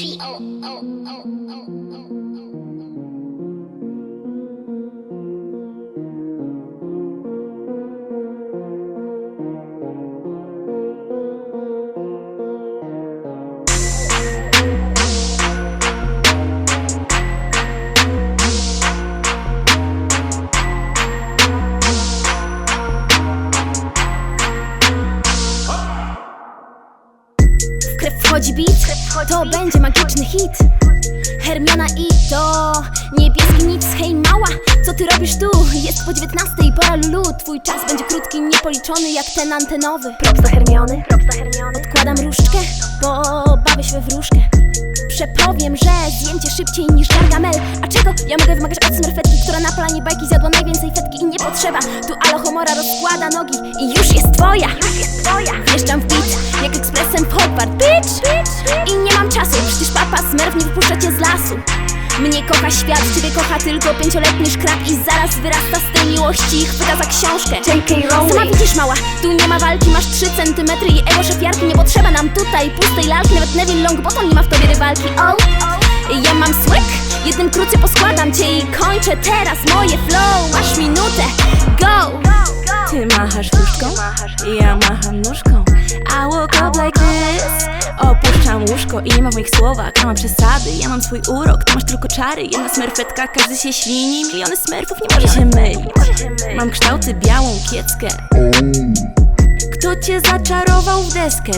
T O O O O O. W krew wchodzi beat, to będzie magiczny hit. Hermiona i to niebieski nic Hej mała, co ty robisz tu? Jest po 19 i pora lulu. Twój czas będzie krótki, niepoliczony jak ten antenowy. Props Hermiony. Odkładam różdżkę, bo bawię się we wróżkę Przepowiem, że zdjęcie szybciej niż Gargamel. A czego ja mogę wymagać od smerfetki, która na planie bajki zjadła najwięcej fetki i nie potrzeba? Tu alohomora rozkłada nogi i już jest twoja. Już Wjeżdżam w beat, jak ekspresem w Hogwart, bitch. I nie mam czasu, przecież papa smerf nie wypuszcza cię z lasu mnie kocha świat, ciebie kocha tylko pięcioletni szkrab I zaraz wyrasta z tej miłości. I chwyta za książkę. J.K. Rowling. Sama widzisz mała, tu nie ma walki, masz 3 centymetry i ego szefiarki. Nie potrzeba nam tutaj pustej lalki, nawet Neville Longbottom nie ma w tobie rywalki. Oh, ja mam słyk, jednym krócie poskładam cię i kończę teraz moje flow. Masz minutę, go! Ty machasz nóżką, ja macham nóżką I woke up like this. Opuszczam łóżko i nie ma w moich słowach Nie mam przesady, ja mam swój urok. Ty masz tylko czary, jedna smerfetka Każdy się ślini, miliony smerfów Nie może się mylić. Mam kształty, białą kieckę. Kto cię zaczarował w deskę?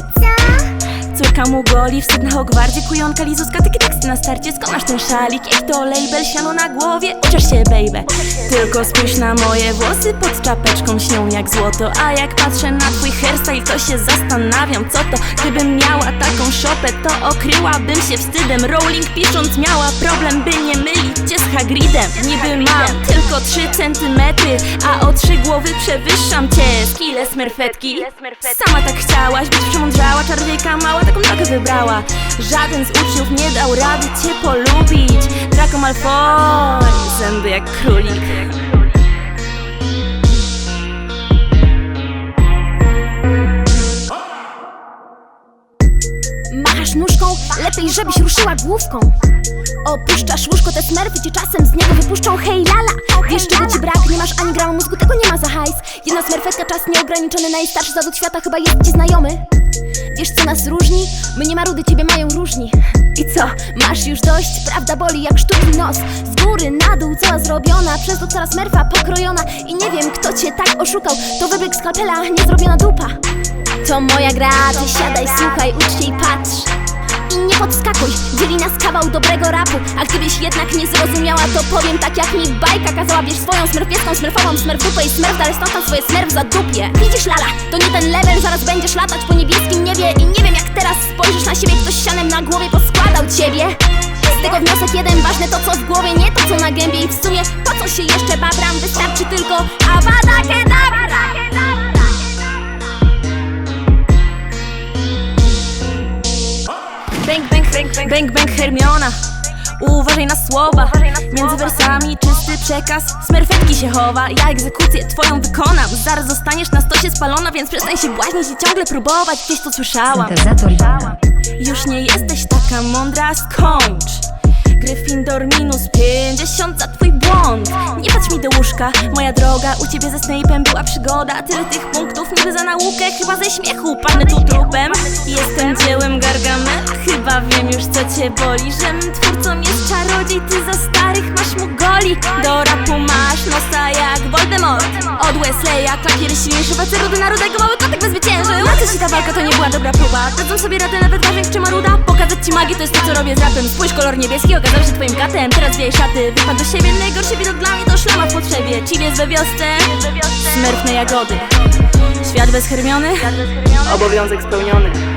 Córka mu goli, wstyd na Hogwardzie Kujonka, lizuska, takie teksty na starcie. Skąd masz ten szalik? Ich to label, siano na głowie. Uciesz się, baby. Tylko spójrz na moje włosy. Pod czapeczką śnią jak złoto. A jak patrzę na twój hairstyle To się zastanawiam, co to. Gdybym miała taką szopę To okryłabym się wstydem. Rowling pisząc miała problem By nie mylić cię z Hagridem. Niby mam tylko 3 centymetry A o trzy głowy przewyższam cię. Skille smerfetki. Sama tak chciałaś być przemądrzała Czarodziejka mała taką drogę wybrała. Żaden z uczniów nie dał rady cię polubić. Draco Malfoy Zęby jak królik. Machasz nóżką, lepiej żebyś ruszyła główką. Opuszczasz łóżko, te smerfy cię czasem z niego wypuszczą. Hej lala, wiesz czego ci brak, nie masz ani grama mózgu, tego nie ma za hajs. Jedna smerfetka, czas nieograniczony, najstarszy zawód świata chyba jest ci znajomy Wiesz co nas różni? My nie marudy, ciebie mają różni. I co, masz już dość? Prawda boli jak sztuki nos. Z góry na dół cała zrobiona? Przez doktora Smurfa pokrojona. I nie wiem kto cię tak oszukał. To wybieg skalpela, nie zrobiona dupa. To moja gra, ty siadaj, słuchaj, ucz dzieli nas kawał dobrego rapu. A gdybyś jednak nie zrozumiała, to powiem tak jak mi bajka kazała. Bierz swoją smerfieską, smerfową, smerf dupę i smerf dalej stąd tam swoje smerf za dupie Widzisz lala, to nie ten level, zaraz będziesz latać po niebieskim niebie. I nie wiem jak teraz spojrzysz na siebie, ktoś sianem na głowie poskładał ciebie. Z tego wniosek jeden ważny, to co w głowie, nie to co na gębie. I w sumie po co się jeszcze babram, wystarczy tylko Avada Kedavra bang, bang, Hermiona. Uważaj na słowa. Między wersami czysty przekaz. Smerfetki się chowa. Ja egzekucję twoją wykonam. Zaraz zostaniesz na stosie spalona Więc przestań się błaźnić i ciągle próbować Gdzieś to słyszałam. Już nie jesteś taka mądra, skończ Gryffindor minus 50 za twój błąd. Nie patrz mi do łóżka, moja droga U ciebie ze Snape'em była przygoda. Tyle tych punktów niby za naukę Chyba ze śmiechu. Padnę tu trupem Jestem dziełem Gargamela Chyba wiem już co cię boli Żem twórcą jest czarodziej Ty za starych masz mu goli. Do rapu masz nosa jak Voldemort. Od Wesleya klakier silniejszy Wacy rudy na rudego mały kotek by zwyciężył Na co ci ta walka to nie była dobra próba. Dadzą sobie radę nawet ważek czy maruda Pokazać ci magię to jest to co robię z rapem. Spójrz kolor niebieski okazał się twoim katem Teraz wiej szaty, wypadł do siebie Najgorszy widok dla mnie to szlama w potrzebie. Ci jest we wiosce, smerfne jagody. Świat bez Hermiony? Obowiązek spełniony